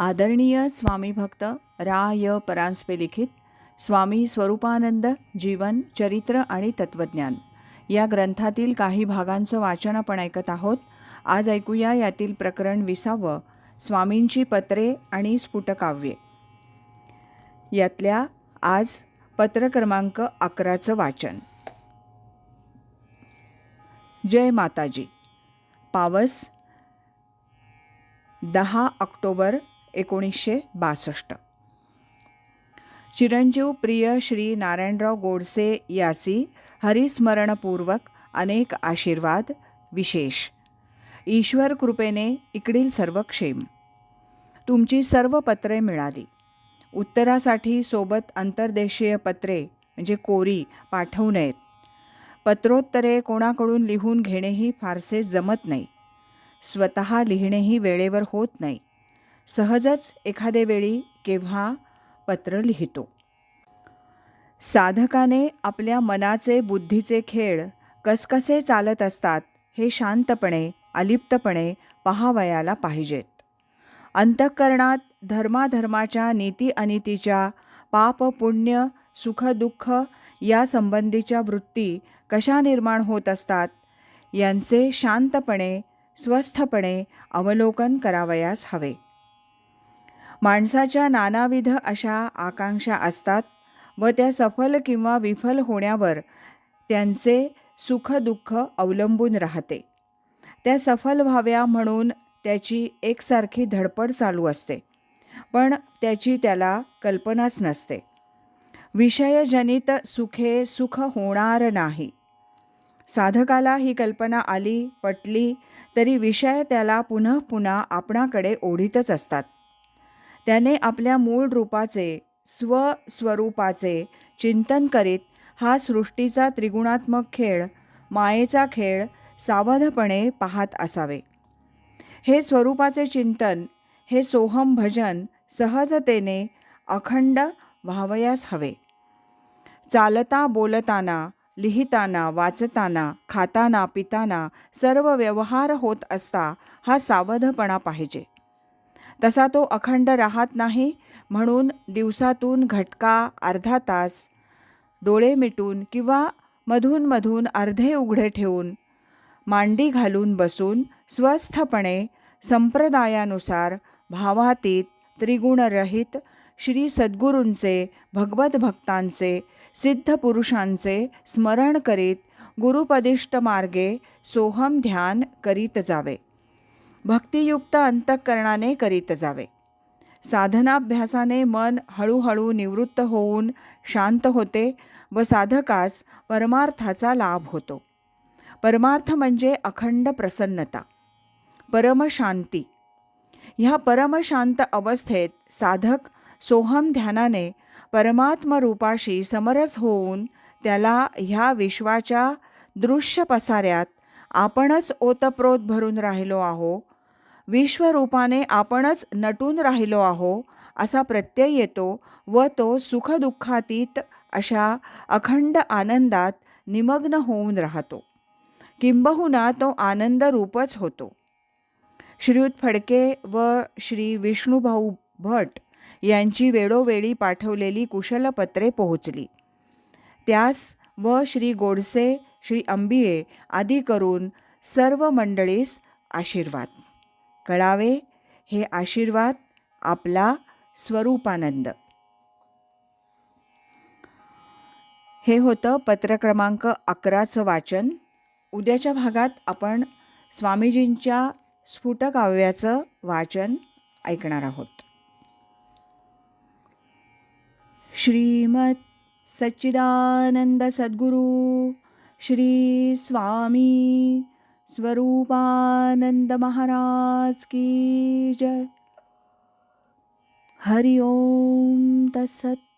आदरणीय स्वामी भक्त रा य परांजपे लिखित स्वामी स्वरूपानंद जीवन चरित्र आणि तत्वज्ञान. या ग्रंथातील काही भागांचं वाचन आपण ऐकत आहोत. आज ऐकूया यातील प्रकरण विसावं स्वामींची पत्रे आणि स्फुटकाव्ये. यातल्या आज पत्र क्रमांक अकराचं वाचन. जय माताजी. पावस दहा ऑक्टोबर एकोणीसशे बासष्ट. चिरंजीव प्रिय श्री नारायणराव गोडसे यासी हरिस्मरणपूर्वक अनेक आशीर्वाद विशेष. ईश्वर कृपेने इकडील सर्व क्षेम. तुमची सर्व पत्रे मिळाली. उत्तरासाठी सोबत अंतर्देशीय पत्रे म्हणजे कोरी पाठवू नयेत. पत्रोत्तरे कोणाकडून लिहून घेणेही फारसे जमत नाही. स्वतः लिहिणेही वेळेवर होत नाही. सहजच एखादे वेळी केव्हा पत्र लिहितो. साधकाने आपल्या मनाचे बुद्धीचे खेळ कसकसे चालत असतात हे शांतपणे अलिप्तपणे पहावयाला पाहिजेत. अंतःकरणात धर्माधर्माच्या नीती अनितीच्या पाप पुण्य सुखदुःख या संबंधीच्या वृत्ती कशा निर्माण होत असतात यांचे शांतपणे स्वस्थपणे अवलोकन करावयास हवे. माणसाच्या नानाविध अशा आकांक्षा असतात व त्या सफल किंवा विफल होण्यावर त्यांचे सुखदुःख अवलंबून राहते. त्या सफल व्हाव्या म्हणून त्याची एकसारखी धडपड चालू असते पण त्याची त्याला कल्पनाच नसते. विषयजनित सुखे सुख होणार नाही. साधकाला ही कल्पना आली पटली तरी विषय त्याला पुन्हा पुन्हा आपणाकडे ओढीतच असतात. त्याने आपल्या मूळ रूपाचे स्वस्वरूपाचे चिंतन करीत हा सृष्टीचा त्रिगुणात्मक खेळ मायेचा खेळ सावधपणे पाहत असावे. हे स्वरूपाचे चिंतन हे सोहम भजन सहजतेने अखंड व्हावयास हवे. चालता बोलताना लिहिताना वाचताना खाताना पिताना सर्व व्यवहार होत असता हा सावधपणा पाहिजे. तसा तो अखंड राहत नाही म्हणून दिवसातून घटका अर्धा तास डोळे मिटून किंवा मधून मधून अर्धे उघडे ठेवून मांडी घालून बसून स्वस्थपणे संप्रदायानुसार भावातीत त्रिगुणरहित श्री सद्गुरूंचे भगवत भक्तांचे सिद्ध पुरुषांचे स्मरण करीत गुरुपदिष्ट मार्गे सोहम ध्यान करीत जावे. भक्तियुक्त अंतःकरणाने करीत जावे. साधनाभ्यासाने मन हळूहळू निवृत्त होऊन शांत होते व साधकास परमार्थाचा लाभ होतो. परमार्थ म्हणजे अखंड प्रसन्नता परमशांती ह्या परमशांत अवस्थेत साधक सोहम ध्यानाने परमात्मरूपाशी समरस होऊन त्याला ह्या विश्वाच्या दृश्य पसाऱ्यात आपणच ओतप्रोत भरून राहिलो आहो विश्वरूपाने आपणच नटून राहिलो आहो असा प्रत्यय येतो व तो सुखदुःखातीत अशा अखंड आनंदात निमग्न होऊन राहतो. किंबहुना तो आनंद रूपच होतो. श्रीयुत फडके व श्री विष्णुभाऊ भट यांची वेळोवेळी पाठवलेली कुशलपत्रे पोहोचली. त्यास व श्री गोडसे श्री अंबिये आदी करून सर्व मंडळीस आशीर्वाद. कळावे हे आशीर्वाद आपला स्वरूपानंद. हे होतं पत्र क्रमांक अकराचं वाचन. उद्याच्या भागात आपण स्वामीजींच्या स्फुटकाव्याचं वाचन ऐकणार आहोत. श्रीमत सच्चिदानंद सद्गुरू श्री स्वामी स्वरूपानंद महाराज की जय। हरि ओम तत्सत।